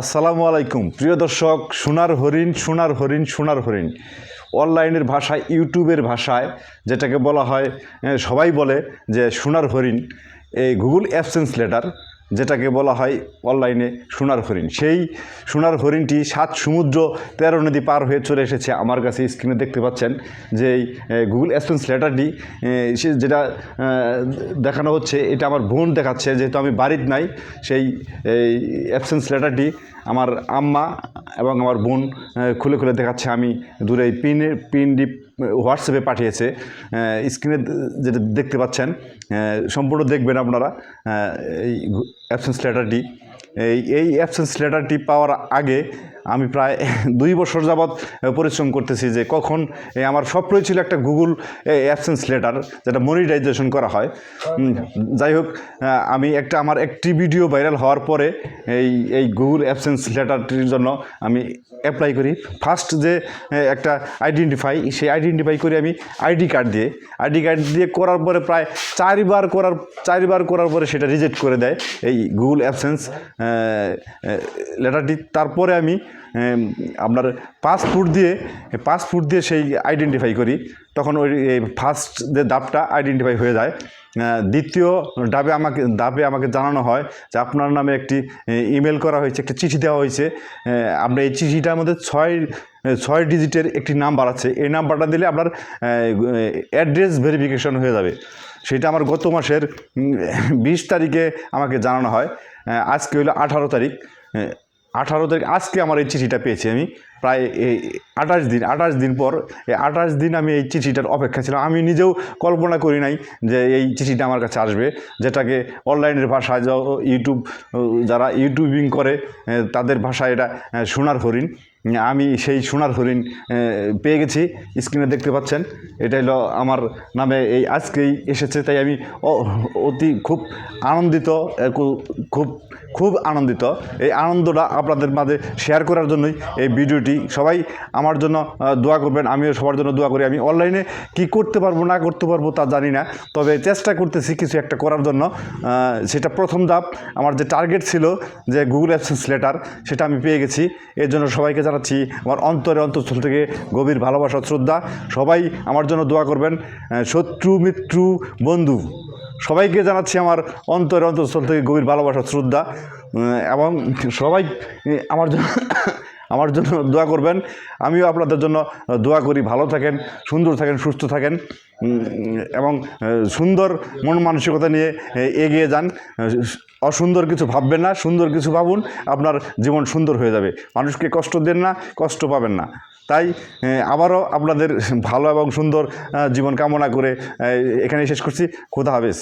আসসালামু আলাইকুম। প্রিয় দর্শক, সোনার হরিণ সোনার হরিণ সোনার হরিণ। অনলাইনের ভাষায়, ইউটিউবের ভাষায়, যেটাকে বলা হয় সবাই বলে যে সোনার হরিণ, এই গুগল অ্যাবসেন্স লেটার যেটাকে বলা হয় অনলাইনে সোনার হরিণ। সেই সোনার হরিণটি সাত সমুদ্র তেরো নদী পার হয়ে চলে এসেছে। আমার কাছে স্ক্রিনে দেখতে পাচ্ছেন যে গুগল অ্যাসপেন্স লেটারটি যেটা দেখানো হচ্ছে, এটা আমার বোন দেখাচ্ছে। যেহেতু আমি বাড়ির নাই, সেই অ্যাবসেন্স লেটারটি আমার আম্মা এবং আমার বোন খুলে খুলে দেখাচ্ছে আমি দূরে এই পিনের পিনটি হোয়াটসঅ্যাপে পাঠিয়েছে। স্ক্রিনে যেটা দেখতে পাচ্ছেন সম্পূর্ণ দেখবেন আপনারা এই অ্যাবসেন্স লেটারটি এই এই অ্যাবসেন্স লেটারটি পাওয়ার আগে আমি প্রায় দুই বছর যাবৎ পরিশ্রম করতেছি যে কখন আমার স্বপ্নই ছিল একটা গুগল অ্যাবসেন্স লেটার যেটা মনিটাইজেশন করা হয়। যাই হোক আমি একটা, আমার একটি ভিডিও ভাইরাল হওয়ার পরে এই এই গুগল অ্যাবসেন্স লেটারটির জন্য আমি অ্যাপ্লাই করি। ফার্স্ট যে একটা আইডেন্টিফাই সেই আইডেন্টিফাই করি আমি আইডি কার্ড দিয়ে। আইডি কার্ড দিয়ে করার পরে প্রায় চারবার করার চারবার করার পরে সেটা রিজেক্ট করে দেয় এই গুগল অ্যাবসেন্স লেটারটি তারপরে আমি আপনার পাসপোর্ট দিয়ে পাসপোর্ট দিয়ে সেই আইডেন্টিফাই করি। তখন ওই ফার্স্ট যে ডাবটা আইডেন্টিফাই হয়ে যায়। দ্বিতীয় ডাবে আমাকে ডাবে আমাকে জানানো হয় যে আপনার নামে একটি ইমেল করা হয়েছে, একটি চিঠি দেওয়া হয়েছে। আপনার এই চিঠিটার মধ্যে ছয় ছয় ডিজিটের একটি নাম্বার আছে। এই নাম্বারটা দিলে আপনার অ্যাড্রেস ভেরিফিকেশন হয়ে যাবে। সেটা আমার গত মাসের বিশ তারিখে আমাকে জানানো হয়। আজকে হলো আঠারো তারিখ। আঠারো তারিখ, আজকে আমার এই চিঠিটা পেয়েছি আমি। প্রায় এই আঠাশ দিন আঠাশ দিন পর, এই আঠাশ দিন আমি এই চিঠিটার অপেক্ষা ছিলাম। আমি নিজেও কল্পনা করি নাই যে এই চিঠিটা আমার কাছে আসবে, যেটাকে অনলাইনের ভাষায় ইউটিউব, যারা ইউটিউবিং করে তাদের ভাষায় এটা সোনার হরিণ। আমি সেই সোনার হরিণ পেয়ে গেছি, স্ক্রিনে দেখতে পাচ্ছেন। এটা হলো আমার নামে এই আজকেই এসেছে, তাই আমি অতি খুব আনন্দিত খুব খুব আনন্দিত। এই আনন্দটা আপনাদের মাঝে শেয়ার করার জন্যই এই ভিডিওটি। সবাই আমার জন্য দোয়া করবেন, আমিও সবার জন্য দোয়া করি। আমি অনলাইনে কি করতে পারব, না করতে পারব তা জানি না। তবে চেষ্টা করতেছি কিছু একটা করার জন্য। সেটা প্রথম ধাপ। আমার যে টার্গেট ছিল যে গুগল অ্যাপসেন্স লেটার সেটা আমি পেয়ে গেছি। এর জন্য সবাইকে জানাচ্ছি, আমার অন্তরে অন্তঃস্থল থেকে গভীর ভালোবাসা, শ্রদ্ধা। সবাই আমার জন্য দোয়া করবেন শত্রু মিত্রু বন্ধু। সবাইকে জানাচ্ছি আমার অন্তর অন্তঃস্থল থেকে গভীর ভালোবাসা শ্রদ্ধা এবং সবাই আমার জন্য আমার জন্য দোয়া করবেন। আমিও আপনাদের জন্য দোয়া করি। ভালো থাকেন, সুন্দর থাকেন, সুস্থ থাকেন এবং সুন্দর মন মানসিকতা নিয়ে এগিয়ে যান। অসুন্দর কিছু ভাববেন না, সুন্দর কিছু ভাবুন, আপনার জীবন সুন্দর হয়ে যাবে। মানুষকে কষ্ট দেন না, কষ্ট পাবেন না। তাই আবারও আপনাদের ভালো এবং সুন্দর জীবন কামনা করে এখানে শেষ করছি। খোদা হাফেজ।